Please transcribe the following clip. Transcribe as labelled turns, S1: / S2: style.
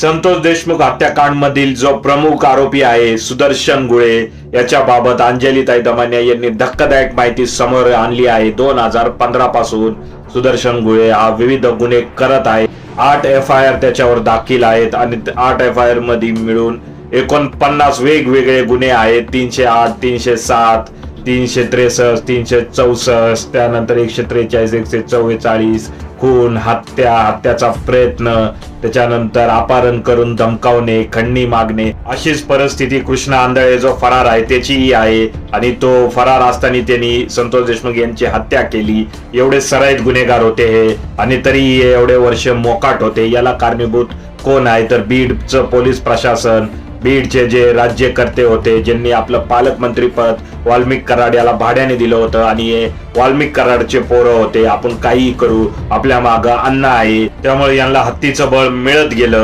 S1: संतोष देशमुख हत्याकांड मधील जो प्रमुख आरोपी आहे सुदर्शन गुळे याच्या बाबत अंजलीताई दमानिया यांनी धक्कादायक माहिती समोर आणली आहे. दोन हजार पंधरा पासून सुदर्शन गुळे हा विविध गुन्हे करत आहे. आठ एफ आय आर त्याच्यावर दाखल आहेत आणि आठ एफ आय आरमध्ये मिळून एकोणपन्नास वेगवेगळे गुन्हे आहेत. तीनशे आठ तीनशे सात तीनशे त्रेसष्ट तीनशे चौसष्ट त्यानंतर एकशे त्रेचाळीस एकशे चव्वेचाळीस खून हत्या हत्याचा प्रयत्न त्याच्यानंतर अपहरण करून धमकावणे खंडणी मागणे अशीच परिस्थिती कृष्ण आंधळे जो फरार आहे त्याचीही आहे. आणि तो फरार असताना त्यांनी संतोष देशमुख यांची हत्या केली. एवढे सराईत गुन्हेगार होते हे. आणि तरीही एवढे वर्ष मोकाट होते. याला कारणीभूत कोण आहे? तर बीडचं पोलीस प्रशासन. बीडचे जे राज्यकर्ते होते ज्यांनी आपलं पालकमंत्रीपद वाल्मिक कराड याला भाड्याने दिलं होतं आणि हे वाल्मिक कराडचे पोरं होते आपण काहीही करू आपल्या मागं अन्न आहे त्यामुळे यांना हत्तीचं बळ मिळत गेलं.